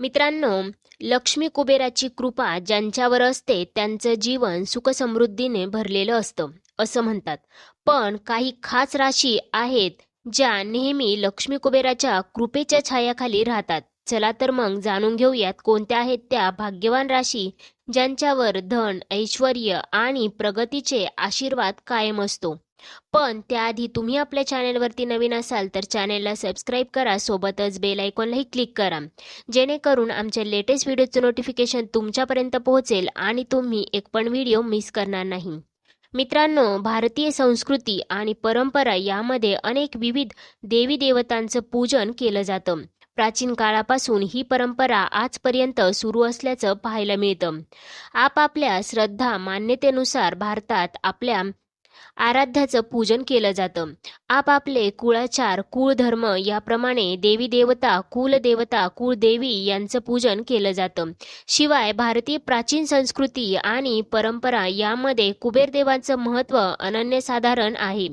मित्रांनो लक्ष्मी कुबेराची कृपा ज्यांच्यावर असते त्यांचं जीवन सुखसमृद्धीने भरलेलं असतं असं म्हणतात. पण काही खास राशी आहेत ज्या नेहमी लक्ष्मी कुबेराच्या कृपेच्या छायाखाली राहतात. चला तर मग जाणून घेऊयात कोणत्या आहेत त्या भाग्यवान राशी ज्यांच्यावर धन ऐश्वर आणि प्रगतीचे आशीर्वाद कायम असतो. पण त्याआधी तुम्ही आपल्या चॅनेलवरती नवीन असाल तर चॅनेलला सबस्क्राईब करा सोबतच बेल आयकॉनलाही क्लिक करा. जेणेकरून आमच्या लेटेस्ट व्हिडिओचं नोटिफिकेशन तुमच्यापर्यंत पोहोचेल आणि तुम्ही एक पण व्हिडिओ मिस करणार नाही. मित्रांनो भारतीय संस्कृती आणि परंपरा यामध्ये अनेक विविध देवी देवतांचं पूजन केलं जातं. प्राचीन काळापासून ही परंपरा आजपर्यंत सुरू असल्याचं पाहायला मिळतं. आपापल्या श्रद्धा मान्यतेनुसार भारतात आपल्या आराध्याचं पूजन केलं जातं. आपापले कुळाचार कुळधर्म याप्रमाणे देवी देवता कुलदेवता कुळदेवी यांचं पूजन केलं जातं. शिवाय भारतीय प्राचीन संस्कृती आणि परंपरा यामध्ये कुबेर देवांचं महत्त्व अनन्यसाधारण आहे.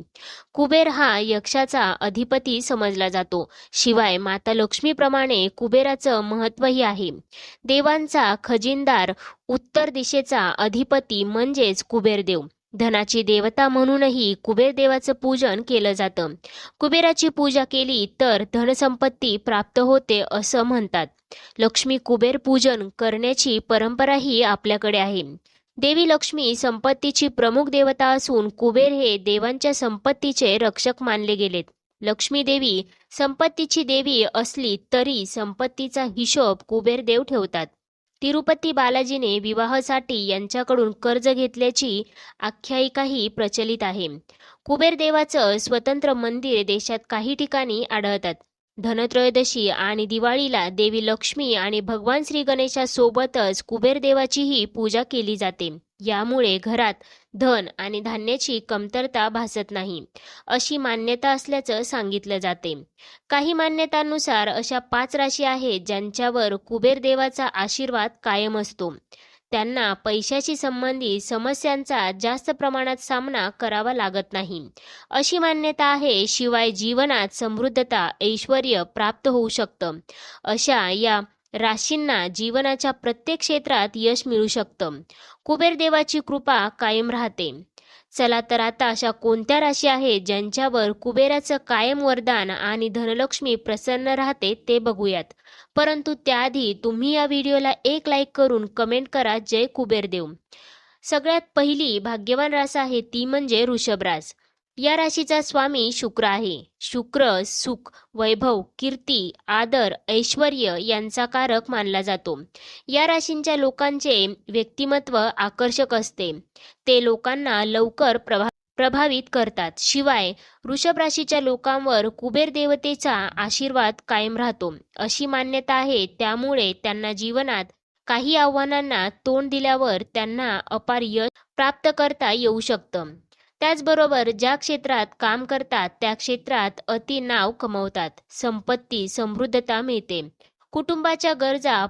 कुबेर हा यक्षाचा अधिपती समजला जातो. शिवाय माता लक्ष्मीप्रमाणे कुबेराचं महत्त्वही आहे. देवांचा खजिनदार उत्तर दिशेचा अधिपती म्हणजेच कुबेरदेव. धनाची देवता म्हणूनही कुबेर देवाचं पूजन केलं जातं. कुबेराची पूजा केली तर धनसंपत्ती प्राप्त होते असं म्हणतात. लक्ष्मी कुबेर पूजन करण्याची परंपराही आपल्याकडे आहे. देवी लक्ष्मी संपत्तीची प्रमुख देवता असून कुबेर हे देवांच्या संपत्तीचे रक्षक मानले गेलेत. लक्ष्मी देवी संपत्तीची देवी असली तरी संपत्तीचा हिशोब कुबेर देव ठेवतात. तिरुपती बालाजीने विवाहासाठी यांच्याकडून कर्ज घेतल्याची आख्यायिकाही प्रचलित आहे. कुबेर देवाचं स्वतंत्र मंदिर देशात काही ठिकाणी आढळतात. धनत्रयोदशी आणि दिवाळीला देवी लक्ष्मी आणि भगवान श्री गणेशासोबतच कुबेर देवाचीही पूजा केली जाते. यामुळे घरात धन आणि धान्याची कमतरता भासत नाही अशी मान्यता असल्याचं सांगितलं जाते. काही मान्यतांनुसार अशा पाच राशी आहेत ज्यांच्यावर कुबेर देवाचा आशीर्वाद कायम असतो. त्यांना पैशाशी संबंधित समस्यांचा जास्त प्रमाणात सामना करावा लागत नाही. अशी मान्यता आहे शिवाय जीवनात समृद्धता ऐश्वर प्राप्त होऊ शकतं. अशा या राशींना जीवनाच्या प्रत्येक क्षेत्रात यश मिळू शकतं. कुबेर देवाची कृपा कायम राहते. चला तर आता अशा कोणत्या राशी आहेत ज्यांच्यावर कुबेराचं कायम वरदान आणि धनलक्ष्मी प्रसन्न राहते ते बघूयात. परंतु त्याआधी तुम्ही या व्हिडिओला एक लाईक करून कमेंट करा जय कुबेर देव सगळ्यात पहिली भाग्यवान रास आहे ती म्हणजे ऋषभ रास. या राशीचा स्वामी शुक्र आहे. शुक्र सुख वैभव कीर्ती आदर ऐश्वर यांचा कारक मानला जातो. या राशींच्या लोकांचे व्यक्तिमत्व आकर्षक असते. ते लोकांना लवकर प्रभा प्रभावित करतात. शिवाय वृषभ राशीच्या लोकांवर कुबेर देवतेचा आशीर्वाद कायम राहतो. अशी मान्यता आहे. त्यामुळे त्यांना जीवनात काही आव्हानांना तोंड दिल्यावर त्यांना अपार यश प्राप्त करता येऊ शकतं. त्याचबरोबर ज्या क्षेत्रात काम करतात त्या क्षेत्रात अति नाव कमवतात. संपत्ती समृद्धता मिळते. कुटुंबाच्या गरजा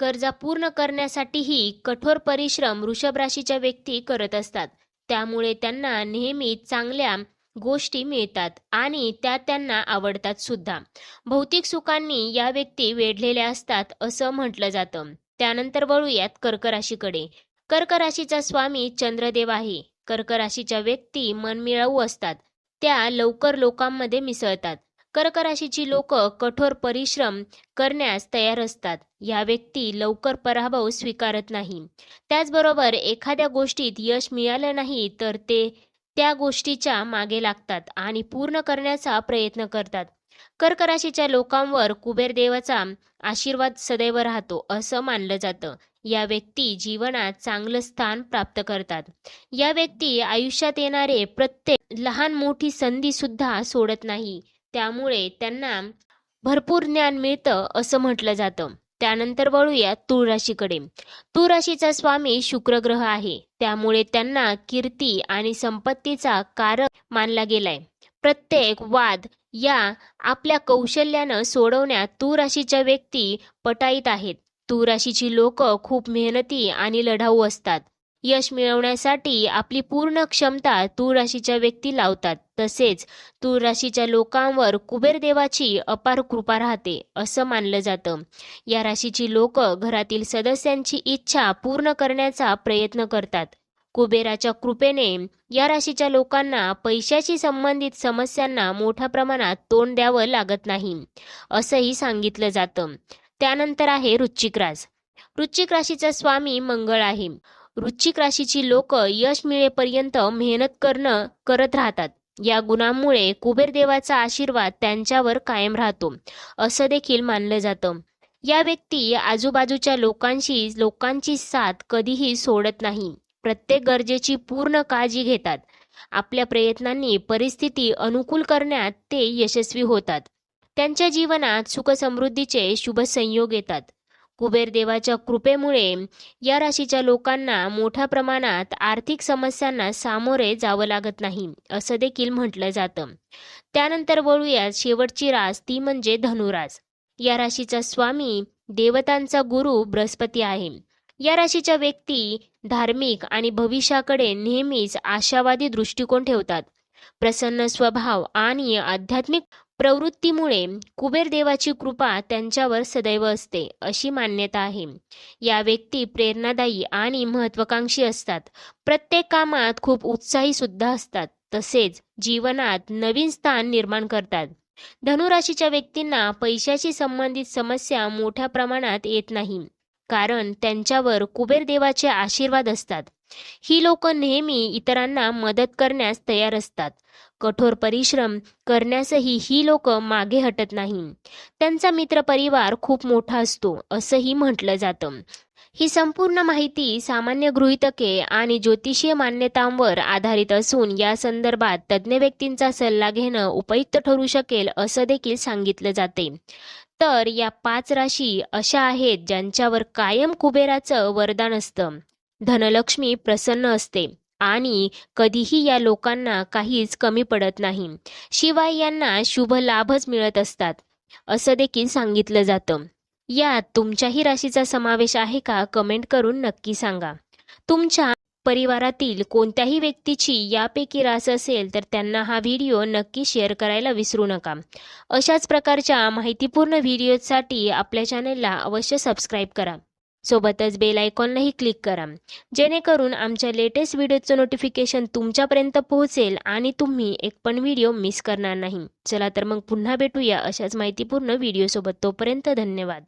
गरजा पूर्ण करण्यासाठीही कठोर परिश्रम वृषभ राशीच्या व्यक्ती करत असतात. त्यामुळे त्यांना नेहमी चांगल्या गोष्टी मिळतात आणि त्या त्यांना आवडतात सुद्धा. भौतिक सुखांनी या व्यक्ती वेढलेल्या असतात असं म्हटलं जातं. त्यानंतर वळूयात कर्क राशीकडे कर्क राशीचा स्वामी चंद्रदेव आहे. कर्क राशीच्या व्यक्ती मनमिळाऊ असतात. त्या लवकर लोकांमध्ये मिसळतात. कर्क राशीची लोक कठोर परिश्रम करण्यास तयार असतात. या व्यक्ती लवकर पराभव स्वीकारत नाही. त्याचबरोबर एखाद्या गोष्टीत यश मिळालं नाही तर ते त्या गोष्टीच्या मागे लागतात आणि पूर्ण करण्याचा प्रयत्न करतात. कर्क राशीच्या लोकांवर कुबेर देवाचा आशीर्वाद सदैव राहतो असं मानलं जातं. या व्यक्ती जीवनात चांगलं स्थान प्राप्त करतात. या व्यक्ती आयुष्यात येणारे प्रत्येक लहान मोठी संधी सुद्धा सोडत नाही. त्यामुळे त्यांना भरपूर ज्ञान मिळतं असं म्हटलं जातं. त्यानंतर वळूया तूळ राशीकडे तूळ राशीचा स्वामी शुक्र ग्रह आहे. त्यामुळे त्यांना कीर्ती आणि संपत्तीचा कारक मानला गेलाय. प्रत्येक वाद या आपल्या कौशल्यानं सोडवण्यात तू राशीच्या व्यक्ती पटाईत आहेत. तू राशीची लोक खूप मेहनती आणि लढाऊ असतात. यश मिळवण्यासाठी आपली पूर्ण क्षमता तूळ राशीच्या व्यक्ती लावतात. तसेच तूळ राशीच्या लोकांवर कुबेर देवाची अपार कृपा राहते असं मानलं जातं. या राशीची लोक घरातील सदस्यांची इच्छा पूर्ण करण्याचा प्रयत्न करतात. कुबेराच्या कृपेने या राशीच्या लोकांना पैशाशी संबंधित समस्यांना मोठ्या प्रमाणात तोंड द्यावं लागत नाही असंही सांगितलं जातं. त्यानंतर आहे वृश्चिक रास वृश्चिक राशीचा स्वामी मंगळ आहे. वृश्चिक राशीची लोक यश मिळेपर्यंत मेहनत करणं करत राहतात. या गुणांमुळे कुबेर देवाचा आशीर्वाद त्यांच्यावर कायम राहतो असं देखील मानलं जातं. या व्यक्ती आजूबाजूच्या लोकांशी लोकांची साथ कधीही सोडत नाही. प्रत्येक गरजेची पूर्ण काळजी घेतात. आपल्या प्रयत्नांनी परिस्थिती अनुकूल करण्यात ते यशस्वी होतात. त्यांच्या जीवनात सुखसमृद्धीचे शुभ संयोग येतात. कुबेर देवाच्या कृपेमुळे या राशीच्या लोकांना मोठ्या प्रमाणात आर्थिक समस्यांना सामोरे जावं लागत नाही असं देखील म्हटलं जातं. त्यानंतर वळूयात शेवटची रास ती म्हणजे धनुरास. या राशीचा स्वामी देवतांचा गुरु बृहस्पती आहे. या राशीच्या व्यक्ती धार्मिक आणि भविष्याकडे नेहमीच आशावादी दृष्टिकोन ठेवतात. प्रसन्न स्वभाव आणि आध्यात्मिक प्रवृत्तीमुळे कुबेर देवाची कृपा त्यांच्यावर सदैव असते अशी मान्यता आहे. या व्यक्ती प्रेरणादायी आणि महत्वाकांक्षी असतात. प्रत्येक कामात खूप उत्साही सुद्धा असतात. तसेच जीवनात नवीन स्थान निर्माण करतात. धनुराशीच्या व्यक्तींना पैशाशी संबंधित समस्या मोठ्या प्रमाणात येत नाही. कारण त्यांच्यावर कुबेर देवाचे आशीर्वाद असतात. ही लोक नेहमी इतरांना मदत करण्यास तयार असतात. कठोर परिश्रम करण्यासही ही लोक मागे हटत नाही. त्यांचा मित्रपरिवार खूप मोठा असतो असंही म्हटलं जातं. ही संपूर्ण माहिती सामान्य गृहितके आणि ज्योतिषीय मान्यतांवर आधारित असून या संदर्भात तज्ज्ञ व्यक्तींचा सल्ला घेणं उपयुक्त ठरू शकेल असं देखील सांगितलं जाते. तर या पाच राशी अशा आहेत ज्यांच्यावर कायम कुबेराचं वरदान असतं. धनलक्ष्मी प्रसन्न असते आणि कधीही या लोकांना काहीच कमी पडत नाही. शिवाय यांना शुभ लाभच मिळत असतात असं देखील सांगितलं जातं. यात तुमच्याही राशीचा समावेश आहे का? कमेंट करून नक्की सांगा. तुमच्या परिवारातील कोणत्याही व्यक्तीची यापैकी रास असेल तर त्यांना हा व्हिडिओ नक्की शेअर करायला विसरू नका. अशाच प्रकारच्या माहितीपूर्ण व्हिडिओसाठी आपल्या चॅनेलला अवश्य सबस्क्राईब करा. सोबतच बेल आयकॉनलाही क्लिक करा. जेणेकरून आमच्या लेटेस्ट व्हिडिओचं नोटिफिकेशन तुमच्यापर्यंत पोहोचेल आणि तुम्ही एक पण व्हिडिओ मिस करणार नाही. चला तर मग पुन्हा भेटूया अशाच माहितीपूर्ण व्हिडिओसोबत. तोपर्यंत धन्यवाद.